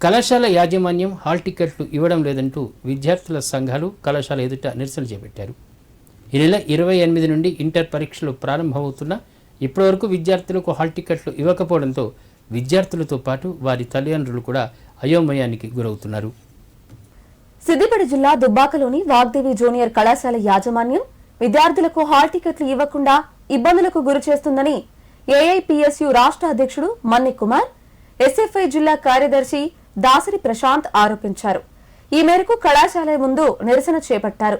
కళాశాల యాజమాన్యం హాల్ టికెట్లు ఇవ్వడం లేదంటూ విద్యార్థుల సంఘాలు కళాశాల ఎదుట నిరసన చేపట్టారు. ఈ నెల ఇరవై ఎనిమిది నుండి ఇంటర్ పరీక్షలు ప్రారంభమవుతున్నా ఇప్పటివరకు విద్యార్థులకు హాల్ టికెట్లు ఇవ్వకపోవడంతో విద్యార్థులతో పాటు వారి తల్లిదండ్రులు కూడా అయోమయానికి గురవుతున్నారు. సిద్దిపేట జిల్లా దుబ్బాకలోని వాగ్దేవి జూనియర్ కళాశాల యాజమాన్యం విద్యార్థులకు హాల్ టికెట్లు ఇవ్వకుండా ఇబ్బందులకు గురి చేస్తుందని ఏఐపిఎస్యు రాష్ట్ర అధ్యక్షుడు మన్ని కుమార్ ఎస్ఎఫ్ఐ జిల్లా కార్యదర్శి దాసరి ప్రశాంత్ ఆరోపించారు. ఈ మేరకు కళాశాల ముందు నిరసన చేపట్టారు.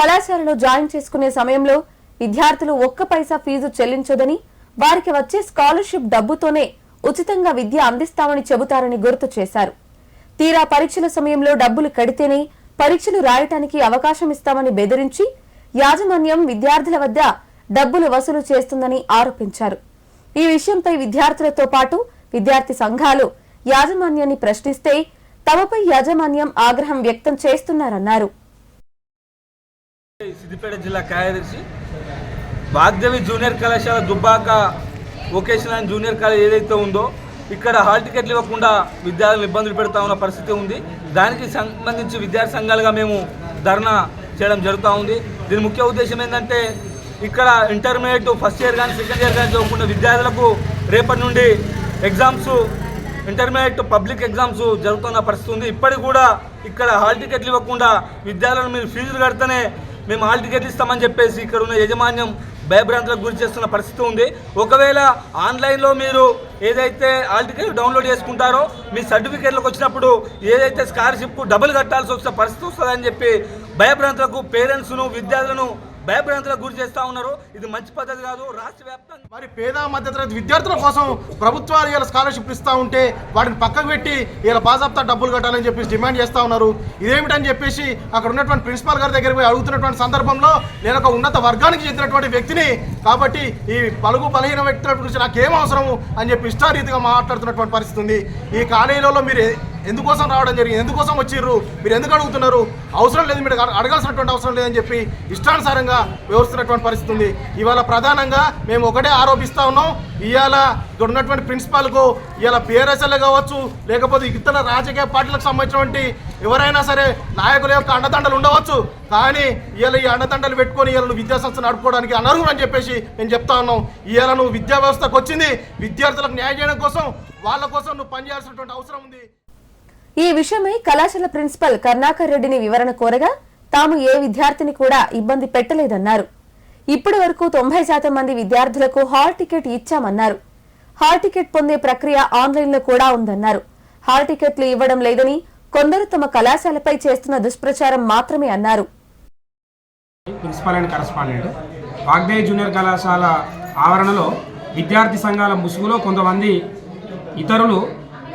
కళాశాలలో జాయిన్ చేసుకునే సమయంలో విద్యార్థులు ఒక్క పైసా ఫీజు చెల్లించదని వారికి వచ్చే స్కాలర్షిప్ డబ్బుతోనే ఉచితంగా విద్య అందిస్తామని చెబుతారని గుర్తు చేశారు. తీరా పరీక్షల సమయంలో డబ్బులు కడితేనే పరీక్షలు రాయటానికి అవకాశం ఇస్తామని బెదిరించి యాజమాన్యం విద్యార్థుల వద్ద డబ్బులు వసూలు చేస్తుందని ఆరోపించారు. ఈ విషయంపై విద్యార్థులతో పాటు విద్యార్థి సంఘాలు యాజమాన్యాన్ని ప్రశ్నిస్తే తమపై యాజమాన్యం ఆగ్రహం వ్యక్తం చేస్తున్నారన్నారు. సిద్దిపేట జిల్లా కార్యదర్శి వాగ్దేవి జూనియర్ కళాశాల Dubbaka vocational and junior college ఏదైతే ఉందో ఇక్కడ హాల్ టికెట్లు ఇవ్వకుండా విద్యార్థులు ఇబ్బందులు పెడతా ఉన్న పరిస్థితి ఉంది. దానికి సంబంధించి విద్యార్థి సంఘాలుగా మేము ధర్నా చేయడం జరుగుతూ ఉంది. దీని ముఖ్య ఉద్దేశం ఏంటంటే ఇక్కడ ఇంటర్మీడియట్ ఫస్ట్ ఇయర్ కానీ సెకండ్ ఇయర్ కానీ చదువుకున్న విద్యార్థులకు రేపటి నుండి ఎగ్జామ్స్ ఇంటర్మీడియట్ పబ్లిక్ ఎగ్జామ్స్ జరుగుతున్న పరిస్థితి ఉంది. ఇప్పటికి కూడా ఇక్కడ హాల్ టికెట్లు ఇవ్వకుండా విద్యార్థులను మీరు ఫీజులు కడితేనే మేము హాల్ టికెట్లు ఇస్తామని చెప్పేసి ఇక్కడ ఉన్న యాజమాన్యం భయభ్రాంతులకు గురి చేస్తున్న పరిస్థితి ఉంది. ఒకవేళ ఆన్లైన్లో మీరు ఏదైతే హాల్ టికెట్ డౌన్లోడ్ చేసుకుంటారో మీ సర్టిఫికేట్లకు వచ్చినప్పుడు ఏదైతే స్కాలర్షిప్ డబుల్ కట్టాల్సి వస్తే పరిస్థితి వస్తుందని చెప్పి భయభ్రాంతులకు పేరెంట్స్ను విద్యార్థులను భయభ్రాంతులకు గురి చేస్తూ ఉన్నారు. ఇది మంచి పద్ధతి కాదు రాష్ట్ర వ్యాప్తంగా మరి పేద మధ్యతరగతి విద్యార్థుల కోసం ప్రభుత్వాలు ఇలా స్కాలర్షిప్ ఇస్తూ ఉంటే వాటిని పక్కకు పెట్టి ఇలా బాజాబ్తా డబ్బులు కట్టాలని చెప్పేసి డిమాండ్ చేస్తూ ఉన్నారు. ఇదేమిటని చెప్పేసి అక్కడ ఉన్నటువంటి ప్రిన్సిపాల్ గారి దగ్గర పోయి అడుగుతున్నటువంటి సందర్భంలో నేను ఒక ఉన్నత వర్గానికి చెందినటువంటి వ్యక్తిని కాబట్టి ఈ పలుగు బలహీన వ్యక్తుల గురించి నాకేం అవసరము అని చెప్పి ఇష్టారీతిగా మాట్లాడుతున్నటువంటి పరిస్థితి ఉంది. ఈ కాలేజీలలో మీరు ఎందుకోసం రావడం జరిగింది? ఎందుకోసం వచ్చిర్రు? మీరు ఎందుకు అడుగుతున్నారు? అవసరం లేదు మీరు అడగాల్సినటువంటి అవసరం లేదని చెప్పి ఇష్టానుసారంగా వివరిస్తున్నటువంటి పరిస్థితి ఉంది. ఇవాళ ప్రధానంగా మేము ఒకటే ఆరోపిస్తా ఉన్నాం. ఇవాళ ఇక్కడ ఉన్నటువంటి ప్రిన్సిపాల్కు ఇవాళ పిఆర్ఎస్ఎల్ కావచ్చు లేకపోతే ఇతర రాజకీయ పార్టీలకు సంబంధించినటువంటి ఎవరైనా సరే నాయకుల యొక్క అండదండలు ఉండవచ్చు. కానీ ఇవాళ ఈ అండదండలు పెట్టుకొని ఇవాళ విద్యాసంస్థ నడుపుకోవడానికి అనర్హులు అని చెప్పేసి మేము చెప్తా ఉన్నాం. ఇవాళ నువ్వు విద్యా వ్యవస్థకు వచ్చింది విద్యార్థులకు న్యాయం చేయడం కోసం వాళ్ళ కోసం నువ్వు పనిచేయాల్సినటువంటి అవసరం ఉంది. ఈ విషయమై కళాశాల ప్రిన్సిపల్ కర్ణాకర్ రెడ్డిని వివరణ కోరగా తాము ఏ విద్యార్థిని కూడా ఇబ్బంది పెట్టలేదన్నారు. ఇప్పటి వరకు తొంభై శాతం మంది విద్యార్థులకు హాల్ టికెట్ ఇచ్చామన్నారు. హాల్ టికెట్ పొందే ప్రక్రియ ఆన్లైన్లో కూడా ఉందన్నారు. హాల్ టికెట్లు ఇవ్వడం లేదని కొందరు తమ కళాశాలపై చేస్తున్న దుష్ప్రచారం మాత్రమే అన్నారు. And correspondent. వాగ్దేవి జూనియర్ కళాశాల ఆవరణలో విద్యార్థి సంఘాల ముసుగులో కొంతమంది ఇతరులు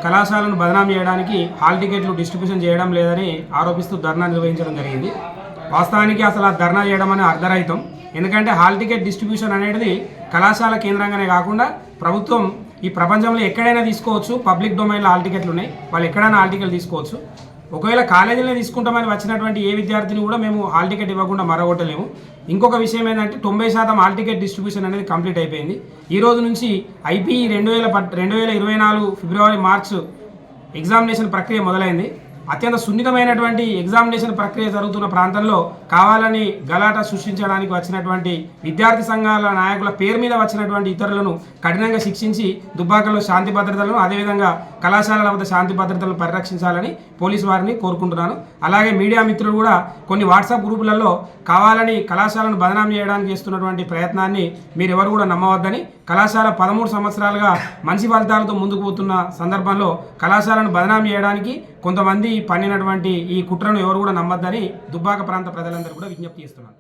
కళాశాలను బదనాం చేయడానికి హాల్ టికెట్లు డిస్ట్రిబ్యూషన్ చేయడం లేదని ఆరోపిస్తూ ధర్నా నిర్వహించడం జరిగింది. వాస్తవానికి అసలు ఆ ధర్నా చేయడం అనే అర్ధరహితం. ఎందుకంటే హాల్ టికెట్ డిస్ట్రిబ్యూషన్ అనేది కళాశాల కేంద్రంగానే కాకుండా ప్రభుత్వం ఈ ప్రపంచంలో ఎక్కడైనా తీసుకోవచ్చు. పబ్లిక్ డొమైన్లో హాల్ టికెట్లు ఉన్నాయి. వాళ్ళు ఎక్కడైనా హాల్ టికెట్లు తీసుకోవచ్చు. ఒకవేళ కాలేజీలో తీసుకుంటామని వచ్చినటువంటి ఏ విద్యార్థిని కూడా మేము హాల్ టికెట్ ఇవ్వకుండా మరగొట్టలేము. ఇంకొక విషయం ఏంటంటే తొంభై శాతం హాల్ టికెట్ డిస్ట్రిబ్యూషన్ అనేది కంప్లీట్ అయిపోయింది. ఈ రోజు నుంచి ఐపీ రెండు వేల రెండు వేల ఇరవై నాలుగు ఫిబ్రవరి మార్చ్ ఎగ్జామినేషన్ ప్రక్రియ మొదలైంది. అత్యంత సున్నితమైనటువంటి ఎగ్జామినేషన్ ప్రక్రియ జరుగుతున్న ప్రాంతంలో కావాలని గలాట సృష్టించడానికి వచ్చినటువంటి విద్యార్థి సంఘాల నాయకుల పేరు మీద వచ్చినటువంటి ఇతరులను కఠినంగా శిక్షించి దుబ్బాకలో శాంతి భద్రతలను అదేవిధంగా కళాశాలల వద్ద శాంతి భద్రతలను పరిరక్షించాలని పోలీసు వారిని కోరుకుంటున్నాను. అలాగే మీడియా మిత్రులు కూడా కొన్ని వాట్సాప్ గ్రూపులలో కావాలని కళాశాలను బదనాం చేయడానికి చేస్తున్నటువంటి ప్రయత్నాన్ని మీరెవరు కూడా నమ్మవద్దని కళాశాల పదమూడు సంవత్సరాలుగా మంచి ఫలితాలతో ముందుకు పోతున్న సందర్భంలో కళాశాలను బదనాం చేయడానికి కొంతమంది పన్నినటువంటి ఈ కుట్రను ఎవరు కూడా నమ్మద్దని దుబ్బాక ప్రాంత ప్రజలందరూ కూడా విజ్ఞప్తి చేస్తున్నారు.